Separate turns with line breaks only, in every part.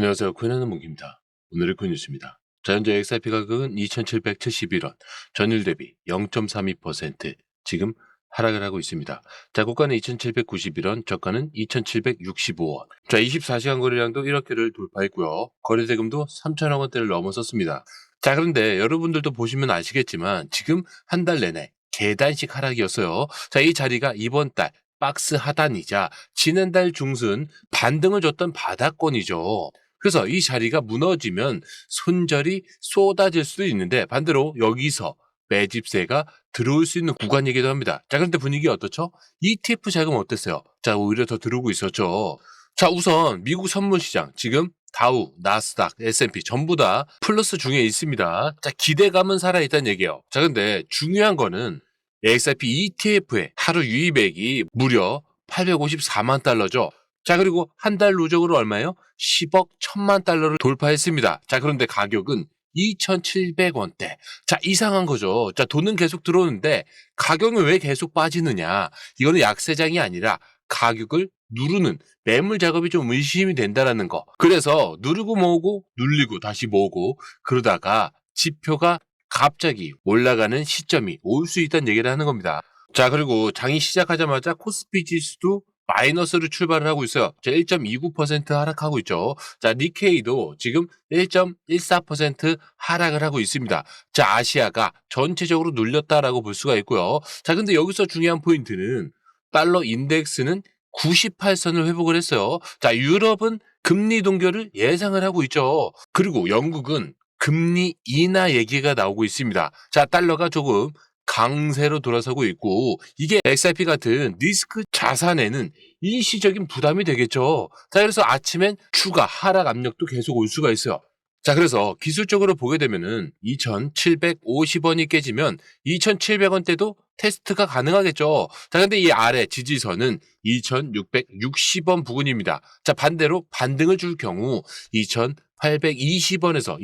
안녕하세요. 코인하는 문기입니다. 오늘의 코인뉴스입니다. 자, 현재 XRP 가격은 2,771원, 전일 대비 0.32% 지금 하락을 하고 있습니다. 자, 고가는 2,791원, 저가는 2,765원. 자, 24시간 거래량도 1억 개를 돌파했고요. 거래 대금도 3천억 원대를 넘어섰습니다. 자, 그런데 여러분들도 보시면 아시겠지만 지금 한 달 내내 계단식 하락이었어요. 자, 이 자리가 이번 달 박스 하단이자 지난달 중순 반등을 줬던 바닥권이죠. 그래서 이 자리가 무너지면 손절이 쏟아질 수도 있는데 반대로 여기서 매집세가 들어올 수 있는 구간이기도 합니다. 자, 그런데 분위기 어떻죠? ETF 자금 어땠어요? 자, 오히려 더 들어오고 있었죠. 자, 우선 미국 선물 시장 지금 다우, 나스닥, S&P 전부 다 플러스 중에 있습니다. 자, 기대감은 살아있다는 얘기예요. 자, 근데 중요한 거는 XRP ETF의 하루 유입액이 무려 854만 달러죠. 자, 그리고 한 달 누적으로 얼마예요? 10억 1000만 달러를 돌파했습니다. 자, 그런데 가격은 2,700원대. 자, 이상한 거죠. 자, 돈은 계속 들어오는데 가격은 왜 계속 빠지느냐? 이거는 약세장이 아니라 가격을 누르는 매물 작업이 좀 의심이 된다라는 거. 그래서 누르고 모으고 눌리고 다시 모으고 그러다가 지표가 갑자기 올라가는 시점이 올 수 있다는 얘기를 하는 겁니다. 자, 그리고 장이 시작하자마자 코스피 지수도 마이너스로 출발을 하고 있어요. 자, 1.29% 하락하고 있죠. 자, 니케이도 지금 1.14% 하락을 하고 있습니다. 자, 아시아가 전체적으로 눌렸다라고 볼 수가 있고요. 자, 근데 여기서 중요한 포인트는 달러 인덱스는 98선을 회복을 했어요. 자, 유럽은 금리 동결을 예상을 하고 있죠. 그리고 영국은 금리 인하 얘기가 나오고 있습니다. 자, 달러가 조금 강세로 돌아서고 있고 이게 XRP 같은 리스크 자산에는 일시적인 부담이 되겠죠. 자, 그래서 아침엔 추가 하락 압력도 계속 올 수가 있어요. 자, 그래서 기술적으로 보게 되면은 2,750원이 깨지면 2,700원대도 테스트가 가능하겠죠. 자, 근데 이 아래 지지선은 2,660원 부근입니다. 자, 반대로 반등을 줄 경우 2,820원에서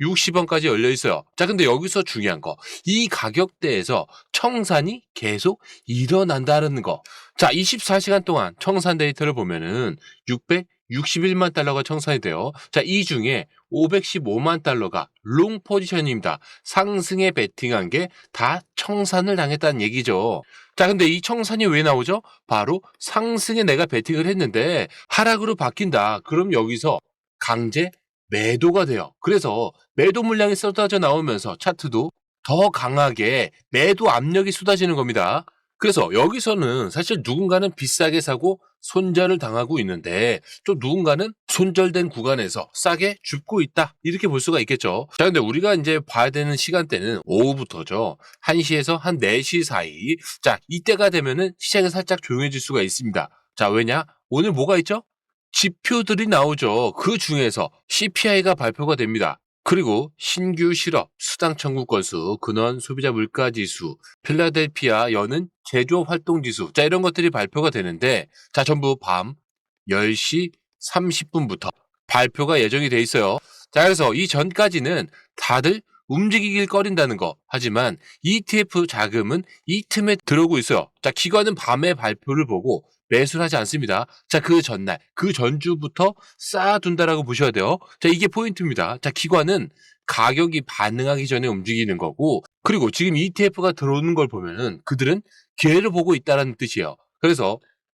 2,860원까지 열려 있어요. 자, 근데 여기서 중요한 거. 이 가격대에서 청산이 계속 일어난다는 거. 자, 24시간 동안 청산 데이터를 보면은 661만 달러가 청산이 돼요. 자, 이 중에 515만 달러가 롱 포지션입니다. 상승에 베팅한 게 다 청산을 당했다는 얘기죠. 자, 근데 이 청산이 왜 나오죠? 바로 상승에 내가 베팅을 했는데 하락으로 바뀐다. 그럼 여기서 강제 매도가 돼요. 그래서 매도 물량이 쏟아져 나오면서 차트도 더 강하게 매도 압력이 쏟아지는 겁니다. 그래서 여기서는 사실 누군가는 비싸게 사고 손절을 당하고 있는데 또 누군가는 손절된 구간에서 싸게 줍고 있다. 이렇게 볼 수가 있겠죠. 자, 근데 우리가 이제 봐야 되는 시간대는 오후부터죠. 1시에서 한 4시 사이. 자, 이때가 되면은 시장이 살짝 조용해질 수가 있습니다. 자, 왜냐? 오늘 뭐가 있죠? 지표들이 나오죠. 그 중에서 CPI가 발표가 됩니다. 그리고 신규 실업, 수당 청구 건수, 근원 소비자 물가 지수, 필라델피아 여는 제조업 활동 지수. 자, 이런 것들이 발표가 되는데 자, 전부 밤 10시 30분부터 발표가 예정이 돼 있어요. 자, 그래서 이 전까지는 다들 움직이길 꺼린다는 거. 하지만 ETF 자금은 이 틈에 들어오고 있어요. 자, 기관은 밤에 발표를 보고 매수를 하지 않습니다. 자, 그 전날, 그 전주부터 쌓아둔다라고 보셔야 돼요. 자, 이게 포인트입니다. 자, 기관은 가격이 반응하기 전에 움직이는 거고, 그리고 지금 ETF가 들어오는 걸 보면은 그들은 기회를 보고 있다는 뜻이에요. 그래서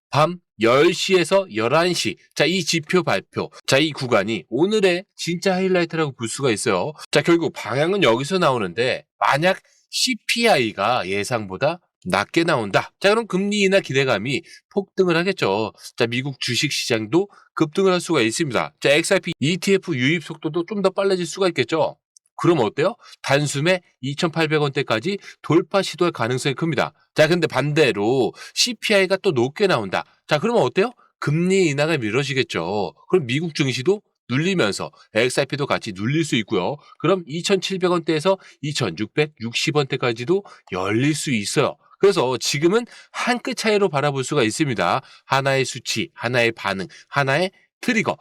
밤 10시에서 11시. 자, 이 지표 발표. 자, 이 구간이 오늘의 진짜 하이라이트라고 볼 수가 있어요. 자, 결국 방향은 여기서 나오는데, 만약 CPI가 예상보다 낮게 나온다. 자, 그럼 금리 인하 기대감이 폭등을 하겠죠. 자, 미국 주식 시장도 급등을 할 수가 있습니다. 자, XRP ETF 유입 속도도 좀 더 빨라질 수가 있겠죠. 그럼 어때요? 단숨에 2,800원대까지 돌파 시도할 가능성이 큽니다. 자, 근데 반대로 CPI가 또 높게 나온다. 자, 그러면 어때요? 금리 인하가 미뤄지겠죠. 그럼 미국 증시도 눌리면서 XRP도 같이 눌릴 수 있고요. 그럼 2,700원대에서 2,660원대까지도 열릴 수 있어요. 그래서 지금은 한 끗 차이로 바라볼 수가 있습니다. 하나의 수치, 하나의 반응, 하나의 트리거.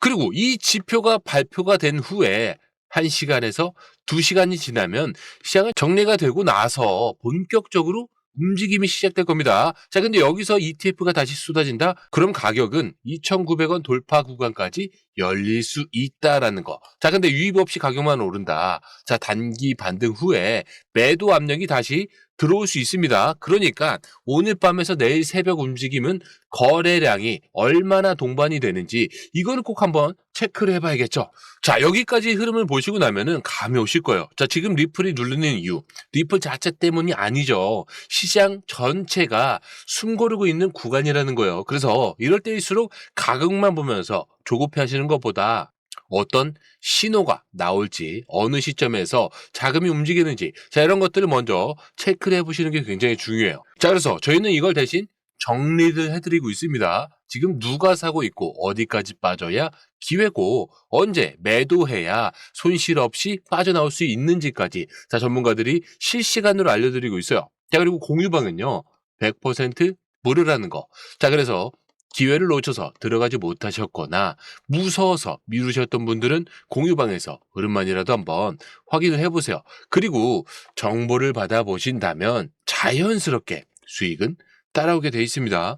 그리고 이 지표가 발표가 된 후에 1시간에서 2시간이 지나면 시장은 정리가 되고 나서 본격적으로 움직임이 시작될 겁니다. 자, 근데 여기서 ETF가 다시 쏟아진다? 그럼 가격은 2,900원 돌파 구간까지 열릴 수 있다라는 거. 자, 근데 유입 없이 가격만 오른다. 자, 단기 반등 후에 매도 압력이 다시 들어올 수 있습니다. 그러니까 오늘 밤에서 내일 새벽 움직임은 거래량이 얼마나 동반이 되는지 이거를 꼭 한번 체크를 해봐야겠죠. 자, 여기까지 흐름을 보시고 나면은 감이 오실 거예요. 자, 지금 리플이 누르는 이유. 리플 자체 때문이 아니죠. 시장 전체가 숨고르고 있는 구간이라는 거예요. 그래서 이럴 때일수록 가격만 보면서 조급해 하시는 것보다 어떤 신호가 나올지 어느 시점에서 자금이 움직이는지 자 이런 것들을 먼저 체크를 해보시는 게 굉장히 중요해요. 자 그래서 저희는 이걸 대신 정리를 해드리고 있습니다. 지금 누가 사고 있고 어디까지 빠져야 기회고 언제 매도해야 손실 없이 빠져나올 수 있는지까지 자 전문가들이 실시간으로 알려드리고 있어요. 자 그리고 공유방은요 100% 무료라는 거. 자 그래서 기회를 놓쳐서 들어가지 못하셨거나 무서워서 미루셨던 분들은 공유방에서 흐름만이라도 한번 확인을 해보세요. 그리고 정보를 받아보신다면 자연스럽게 수익은 따라오게 돼 있습니다.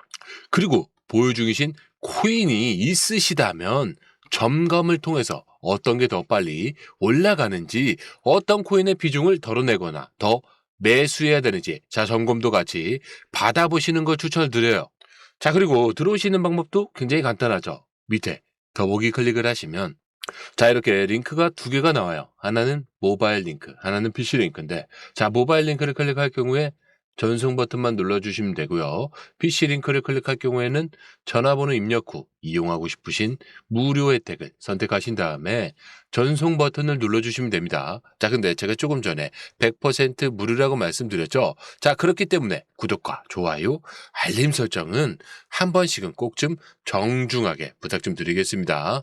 그리고 보유 중이신 코인이 있으시다면 점검을 통해서 어떤 게 더 빨리 올라가는지 어떤 코인의 비중을 덜어내거나 더 매수해야 되는지 자 점검도 같이 받아보시는 걸 추천드려요. 자 그리고 들어오시는 방법도 굉장히 간단하죠. 밑에 더보기 클릭을 하시면 자 이렇게 링크가 두 개가 나와요. 하나는 모바일 링크, 하나는 PC 링크인데 자 모바일 링크를 클릭할 경우에 전송 버튼만 눌러주시면 되고요. PC 링크를 클릭할 경우에는 전화번호 입력 후 이용하고 싶으신 무료 혜택을 선택하신 다음에 전송 버튼을 눌러주시면 됩니다. 자, 근데 제가 조금 전에 100% 무료라고 말씀드렸죠? 자, 그렇기 때문에 구독과 좋아요, 알림 설정은 한 번씩은 꼭 좀 정중하게 부탁 좀 드리겠습니다.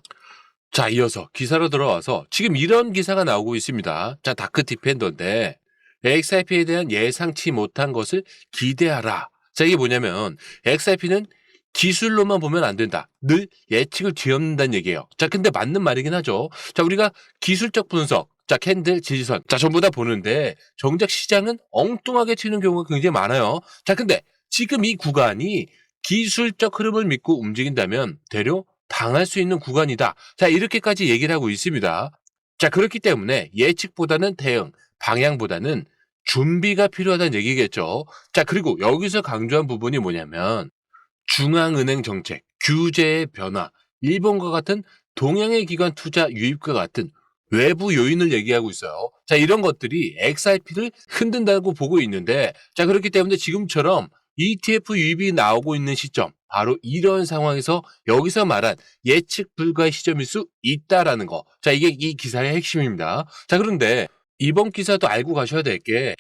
자, 이어서 기사로 들어와서 지금 이런 기사가 나오고 있습니다. 자, 다크 디펜더인데 XRP에 대한 예상치 못한 것을 기대하라. 자, 이게 뭐냐면 XRP는 기술로만 보면 안 된다. 늘 예측을 뒤엎는다는 얘기예요. 자, 근데 맞는 말이긴 하죠. 자, 우리가 기술적 분석, 자, 캔들, 지지선, 자, 전부 다 보는데 정작 시장은 엉뚱하게 튀는 경우가 굉장히 많아요. 자, 근데 지금 이 구간이 기술적 흐름을 믿고 움직인다면 대려 당할 수 있는 구간이다. 자, 이렇게까지 얘기를 하고 있습니다. 자, 그렇기 때문에 예측보다는 대응, 방향보다는 준비가 필요하다는 얘기겠죠. 자, 그리고 여기서 강조한 부분이 뭐냐면 중앙은행 정책, 규제의 변화, 일본과 같은 동양의 기관 투자 유입과 같은 외부 요인을 얘기하고 있어요. 자, 이런 것들이 XRP를 흔든다고 보고 있는데, 자, 그렇기 때문에 지금처럼 ETF 유입이 나오고 있는 시점, 바로 이런 상황에서 여기서 말한 예측 불가의 시점일 수 있다라는 거. 자, 이게 이 기사의 핵심입니다. 자, 그런데 이번 기사도 알고 가셔야 될 게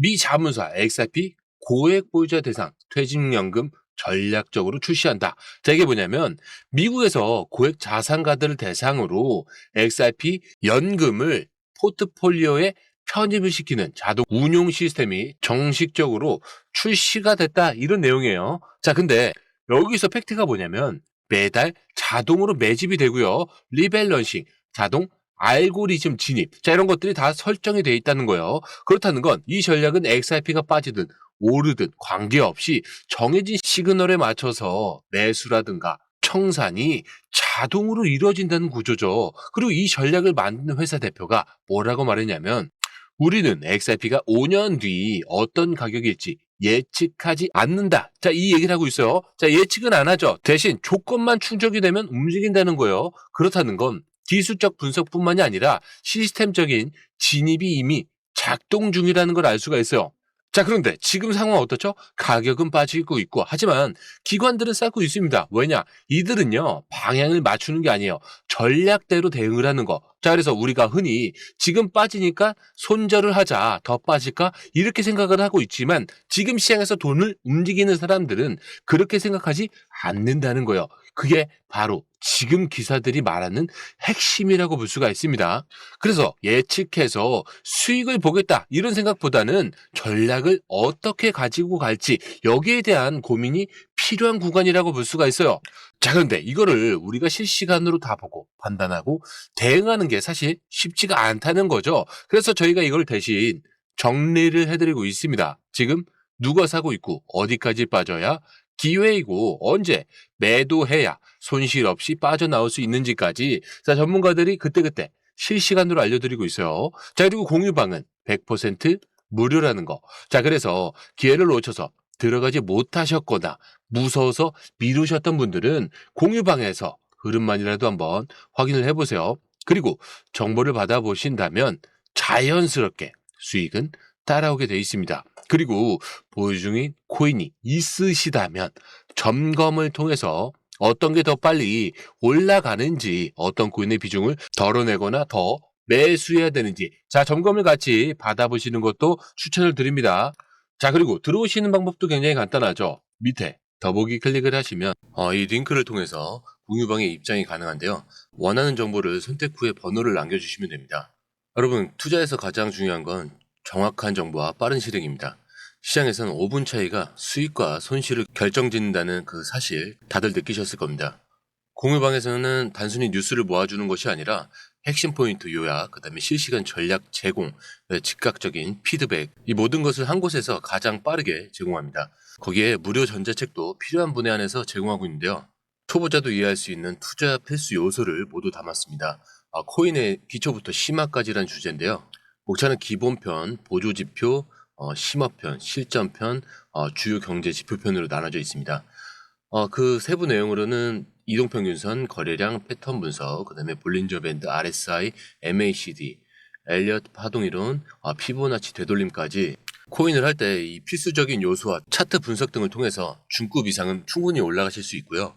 미 자문사 XRP 고액 보유자 대상 퇴직연금 전략적으로 출시한다. 자, 이게 뭐냐면 미국에서 고액 자산가들을 대상으로 XRP 연금을 포트폴리오에 편입을 시키는 자동 운용 시스템이 정식적으로 출시가 됐다. 이런 내용이에요. 자, 근데 여기서 팩트가 뭐냐면 매달 자동으로 매집이 되고요. 리밸런싱, 자동 알고리즘 진입. 자, 이런 것들이 다 설정이 돼 있다는 거예요. 그렇다는 건 이 전략은 XRP가 빠지든 오르든 관계없이 정해진 시그널에 맞춰서 매수라든가 청산이 자동으로 이루어진다는 구조죠. 그리고 이 전략을 만드는 회사 대표가 뭐라고 말했냐면 우리는 XRP가 5년 뒤 어떤 가격일지 예측하지 않는다. 자, 이 얘기를 하고 있어요. 자, 예측은 안 하죠. 대신 조건만 충족이 되면 움직인다는 거예요. 그렇다는 건 기술적 분석뿐만이 아니라 시스템적인 진입이 이미 작동 중이라는 걸 알 수가 있어요. 자, 그런데 지금 상황 어떻죠? 가격은 빠지고 있고, 하지만 기관들은 쌓고 있습니다. 왜냐? 이들은요, 방향을 맞추는 게 아니에요. 전략대로 대응을 하는 거. 자, 그래서 우리가 흔히 지금 빠지니까 손절을 하자, 더 빠질까? 이렇게 생각을 하고 있지만, 지금 시장에서 돈을 움직이는 사람들은 그렇게 생각하지 않는다는 거예요. 그게 바로 지금 기사들이 말하는 핵심이라고 볼 수가 있습니다. 그래서 예측해서 수익을 보겠다 이런 생각보다는 전략을 어떻게 가지고 갈지 여기에 대한 고민이 필요한 구간이라고 볼 수가 있어요. 자 그런데 이거를 우리가 실시간으로 다 보고 판단하고 대응하는 게 사실 쉽지가 않다는 거죠. 그래서 저희가 이걸 대신 정리를 해드리고 있습니다. 지금 누가 사고 있고 어디까지 빠져야 기회이고 언제 매도해야 손실 없이 빠져나올 수 있는지까지 자 전문가들이 그때그때 실시간으로 알려드리고 있어요. 자 그리고 공유방은 100% 무료라는 거. 자 그래서 기회를 놓쳐서 들어가지 못하셨거나 무서워서 미루셨던 분들은 공유방에서 흐름만이라도 한번 확인을 해보세요. 그리고 정보를 받아보신다면 자연스럽게 수익은 따라오게 돼 있습니다. 그리고 보유 중인 코인이 있으시다면 점검을 통해서 어떤 게 더 빨리 올라가는지 어떤 코인의 비중을 덜어내거나 더 매수해야 되는지 자 점검을 같이 받아보시는 것도 추천을 드립니다. 자 그리고 들어오시는 방법도 굉장히 간단하죠. 밑에 더보기 클릭을 하시면 어, 이 링크를 통해서 공유방에 입장이 가능한데요. 원하는 정보를 선택 후에 번호를 남겨주시면 됩니다. 여러분 투자에서 가장 중요한 건 정확한 정보와 빠른 실행입니다. 시장에서는 5분 차이가 수익과 손실을 결정짓는다는 그 사실 다들 느끼셨을 겁니다. 공유방에서는 단순히 뉴스를 모아주는 것이 아니라 핵심 포인트 요약, 그 다음에 실시간 전략 제공, 네, 즉각적인 피드백, 이 모든 것을 한 곳에서 가장 빠르게 제공합니다. 거기에 무료 전자책도 필요한 분에 한해서 제공하고 있는데요. 초보자도 이해할 수 있는 투자 필수 요소를 모두 담았습니다. 아, 코인의 기초부터 심화까지란 주제인데요. 목차는 기본편, 보조지표, 어, 심화편, 실전편, 어, 주요 경제 지표편으로 나눠져 있습니다. 어, 그 세부 내용으로는 이동평균선, 거래량, 패턴 분석, 그 다음에 볼린저 밴드, RSI, MACD, 엘리엇 파동이론, 어, 피보나치 되돌림까지 코인을 할 때 이 필수적인 요소와 차트 분석 등을 통해서 중급 이상은 충분히 올라가실 수 있고요.